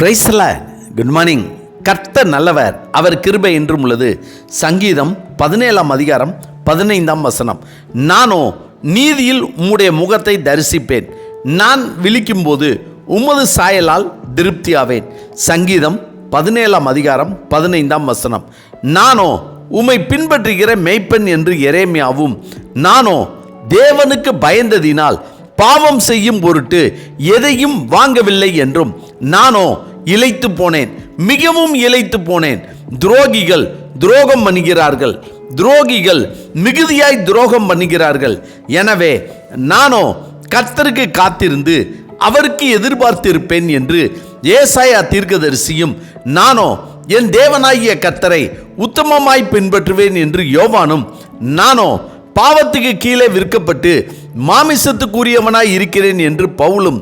பிரைஸ்ல good morning கர்த்தர் நல்லவர். அவர் கிருபை என்றும் உள்ளது. சங்கீதம் பதினேழாம் அதிகாரம் பதினைந்தாம் வசனம். நானோ நீதியில் உம்முடைய முகத்தை தரிசிப்பேன். நான் விழிக்கும்போது உமது சாயலால் திருப்தியாவேன். சங்கீதம் பதினேழாம் அதிகாரம் பதினைந்தாம் வசனம். நானோ உம்மை பின்பற்றுகிற மெய்ப்பெண் என்று எரேமியாவும். நானோ தேவனுக்கு பயந்ததினால் பாவம் செய்யும் பொருட்டு எதையும் வாங்கவில்லை என்றும் நானோ இழைத்து போனேன் மிகவும் இழைத்து போனேன். துரோகிகள் துரோகம் பண்ணுகிறார்கள். துரோகிகள் மிகுதியாய் துரோகம் பண்ணுகிறார்கள். எனவே நானோ கர்த்தருக்கு காத்திருந்து அவருக்கு எதிர்பார்த்திருப்பேன் என்று ஏசாயா தீர்க்கதரிசியும் நானோ என் தேவனாகிய கர்த்தரை உத்தமமாய் பின்பற்றுவேன் என்று யோவானும் நானோ பாவத்துக்கு கீழே விற்கப்பட்டு மாமிசத்துக்குரியவனாய் இருக்கிறேன் என்று பவுலும்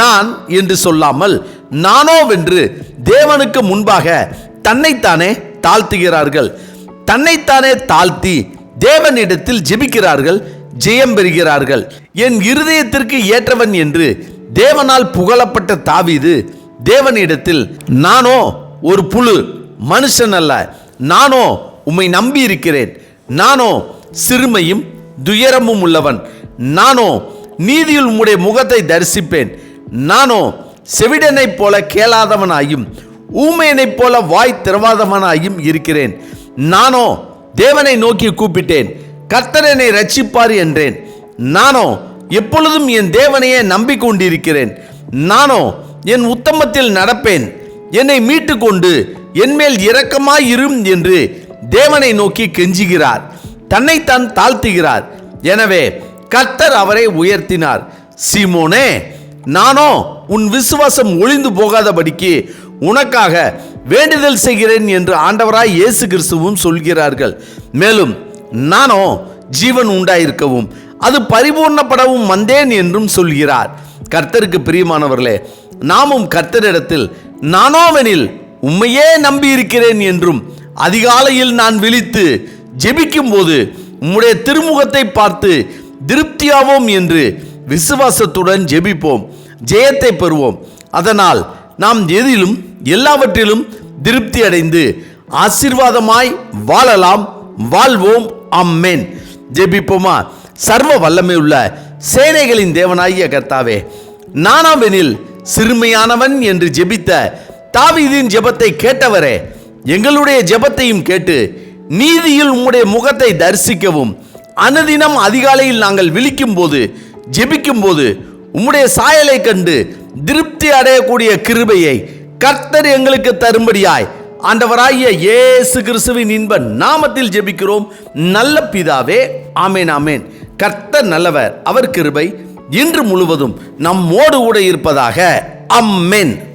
நான் என்று சொல்லாமல் நானோவென்று தேவனுக்கு முன்பாக தன்னைத்தானே தாழ்த்துகிறார்கள். தன்னைத்தானே தாழ்த்தி தேவனிடத்தில் ஜெபிக்கிறார்கள் ஜெயம் பெறுகிறார்கள். என் இருதயத்திற்கு ஏற்றவன் என்று தேவனால் புகழப்பட்ட தாவீது தேவனிடத்தில் நானோ ஒரு புழு மனுஷன் அல்ல. நானோ உம்மை நம்பி இருக்கிறேன் நானோ சிறுமையும் துயரமும் உள்ளவன். நானோ நீதியில் உம்முடைய முகத்தை தரிசிப்பேன். நானோ செவிடனைப் போல கேளாதவனாயும் ஊமையனைப் போல வாய் திறவாதவனாயும் இருக்கிறேன். நானோ தேவனை நோக்கி கூப்பிட்டேன். கர்த்தர் என்னை ரட்சிப்பார் என்றேன். நானோ எப்பொழுதும் என் தேவனையே நம்பிக்கொண்டிருக்கிறேன். நானோ என் உத்தமத்தில் நடப்பேன். என்னை மீட்டுக்கொண்டு என்மேல் இரக்கமாயிரும் என்று தேவனை நோக்கி கெஞ்சுகிறார். தன்னைத்தான் தாழ்த்துகிறார். எனவே கர்த்தர் அவரை உயர்த்தினார். சீமோனே நானோ உன் விசுவாசம் ஒளிந்து போகாதபடிக்கு உனக்காக வேண்டுதல் செய்கிறேன் என்று ஆண்டவராய் இயேசு கிறிஸ்துவும் சொல்கிறார்கள். மேலும் நானோ ஜீவன் உண்டாயிருக்கவும் அது பரிபூர்ணப்படவும் வந்தேன் என்றும் சொல்கிறார். கர்த்தருக்கு பிரியமானவர்களே நாமும் கர்த்தரிடத்தில் நானோவெனில் உம்மையே நம்பி இருக்கிறேன் என்றும் அதிகாலையில் நான் விழித்து ஜெபிக்கும் போது உம்முடைய திருமுகத்தை பார்த்து திருப்தியாவோம் என்று விசுவாசத்துடன் ஜெபிப்போம். ஜெயத்தை பெறுவோம். அதனால் நாம் எதிலும் எல்லாவற்றிலும் திருப்தி அடைந்து ஆசீர்வாதமாய் வாழலாம். வாழ்வோம். அம்மேன் ஜெபிப்போமா? சர்வ வல்லமை உள்ள சேனைகளின் தேவனாகிய கர்த்தாவே நானாவெனில் சிறுமையானவன் என்று ஜெபித்த தாவீதின் ஜெபத்தை கேட்டவரே எங்களுடைய ஜெபத்தையும் கேட்டு நீதியில் உம்முடைய முகத்தை தரிசிக்கவும். அனுதினம் அதிகாலையில் நாங்கள் விழிக்கும் போது ஜெபிக்கும் போது உம்முடைய சாயலை கண்டு திருப்தி அடையக்கூடிய கிருபையை கர்த்தர் எங்களுக்கு தரும்படியாய் ஆண்டவராகிய இயேசு கிறிஸ்துவின் இன்ப நாமத்தில் ஜெபிக்கிறோம். நல்ல பிதாவே ஆமேன் ஆமேன். கர்த்தர் நல்லவர் அவர் கிருபை இன்று முழுவதும் நம்மோடு கூட இருப்பதாக அம்மேன்